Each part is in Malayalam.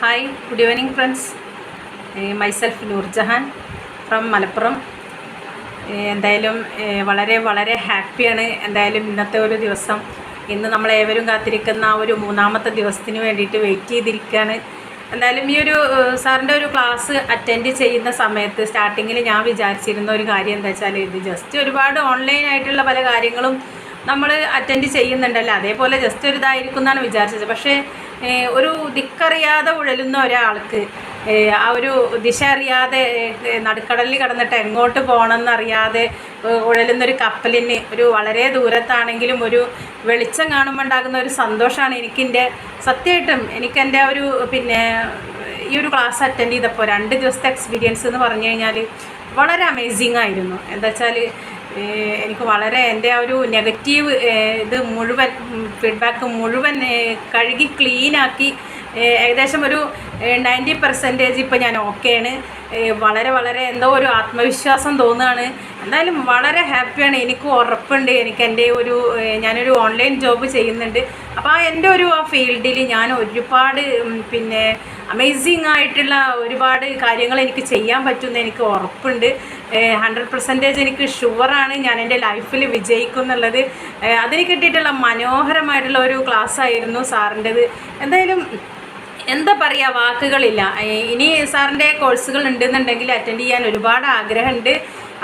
Hi good evening friends myself Noorjahan from Malappuram എന്തായാലും ഏഹ് വളരെ വളരെ ഹാപ്പിയാണ് എന്തായാലും ഇന്നത്തെ ഒരു ദിവസം. ഇന്ന് നമ്മൾ ഏവരും കാത്തിരിക്കുന്ന ആ ഒരു മൂന്നാമത്തെ ദിവസത്തിന് വേണ്ടിയിട്ട് വെയിറ്റ് ചെയ്തിരിക്കുകയാണ് എന്തായാലും ഈ ഒരു ഏഹ് സാറിന്റെ ഒരു ക്ലാസ് അറ്റൻഡ് ചെയ്യുന്ന സമയത്ത് സ്റ്റാർട്ടിങ്ങിൽ ഞാൻ വിചാരിച്ചിരുന്ന ഒരു കാര്യം എന്താ വെച്ചാൽ ഇത് ജസ്റ്റ് ഒരുപാട് ഓൺലൈൻ ആയിട്ടുള്ള പല കാര്യങ്ങളും നമ്മൾ അറ്റൻഡ് ചെയ്യുന്നുണ്ടല്ലോ. അതേപോലെ ജസ്റ്റ് ഒരു ഇതായിരിക്കും എന്നാണ് വിചാരിച്ചത്. പക്ഷേ ഒരു ദിക്കറിയാതെ ഉഴലുന്ന ഒരാൾക്ക് ആ ഒരു ദിശ അറിയാതെ നടുക്കടലിൽ കിടന്നിട്ട് എങ്ങോട്ട് പോകണമെന്നറിയാതെ ഉഴലുന്നൊരു കപ്പലിന് ഒരു വളരെ ദൂരത്താണെങ്കിലും ഒരു വെളിച്ചം കാണുമ്പോൾ ഉണ്ടാകുന്ന ഒരു സന്തോഷമാണ് എനിക്കെന്റെ സത്യമായിട്ടും എനിക്കെന്റെ ഒരു പിന്നെ ഈ ഒരു ക്ലാസ് അറ്റൻഡ് ചെയ്തപ്പോൾ രണ്ട് ദിവസത്തെ എക്സ്പീരിയൻസ് എന്ന് പറഞ്ഞു കഴിഞ്ഞാൽ വളരെ അമേസിംഗ് ആയിരുന്നു. എന്താ വെച്ചാൽ എനിക്ക് വളരെ എന്റെ ആ ഒരു നെഗറ്റീവ് ഇത് മുഴുവൻ ഫീഡ്ബാക്ക് മുഴുവൻ കഴുകി ക്ലീനാക്കി ഏകദേശം ഒരു നയന്റി പെർസെന്റേജ് ഇപ്പോൾ ഞാൻ ഓക്കെയാണ് വളരെ വളരെ എന്തോ ഒരു ആത്മവിശ്വാസം തോന്നുകയാണ്. എന്തായാലും വളരെ ഹാപ്പിയാണ് എനിക്ക് ഉറപ്പുണ്ട്. എനിക്ക് എന്റെ ഒരു ഞാനൊരു ഓൺലൈൻ ജോബ് ചെയ്യുന്നുണ്ട്. അപ്പോൾ ആ എന്റെ ഒരു ആ ഫീൽഡിൽ ഞാൻ ഒരുപാട് പിന്നെ അമേസിങ് ആയിട്ടുള്ള ഒരുപാട് കാര്യങ്ങൾ എനിക്ക് ചെയ്യാൻ പറ്റുമെന്ന് എനിക്ക് ഉറപ്പുണ്ട്. ഹൺഡ്രഡ് പെർസെന്റേജ് എനിക്ക് ഷുവറാണ് ഞാൻ എന്റെ ലൈഫിൽ വിജയിക്കും എന്നുള്ളത്. അതിന് കിട്ടിയിട്ടുള്ള മനോഹരമായിട്ടുള്ള ഒരു ക്ലാസ് ആയിരുന്നു സാറിന്റെത്. എന്തായാലും എന്താ പറയുക വാക്കുകളില്ല. ഇനി സാറിന്റെ കോഴ്സുകൾ ഉണ്ടെന്നുണ്ടെങ്കിൽ അറ്റൻഡ് ചെയ്യാൻ ഒരുപാട് ആഗ്രഹമുണ്ട്.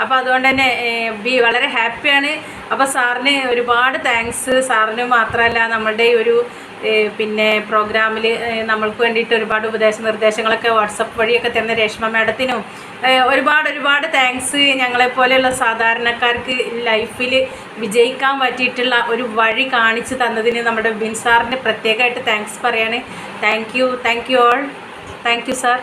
അപ്പോൾ അതുകൊണ്ട് തന്നെ ബി വളരെ ഹാപ്പിയാണ് അപ്പോൾ സാറിന് ഒരുപാട് താങ്ക്സ് സാറിന് മാത്രമല്ല നമ്മളുടെ ഒരു പിന്നെ പ്രോഗ്രാമിൽ നമ്മൾക്ക് വേണ്ടിയിട്ട് ഒരുപാട് ഉപദേശ നിർദ്ദേശങ്ങളൊക്കെ വാട്സപ്പ് വഴിയൊക്കെ തരുന്ന രേഷ്മ മാഡത്തിനും ഒരുപാട് ഒരുപാട് താങ്ക്സ് ഞങ്ങളെപ്പോലെയുള്ള സാധാരണക്കാർക്ക് ലൈഫിൽ വിജയിക്കാൻ പറ്റിയിട്ടുള്ള ഒരു വഴി കാണിച്ചു തന്നതിന് നമ്മുടെ ബിൻ സാറിന് പ്രത്യേകമായിട്ട് താങ്ക്സ് പറയാണ്. Thank you thank you all thank you sir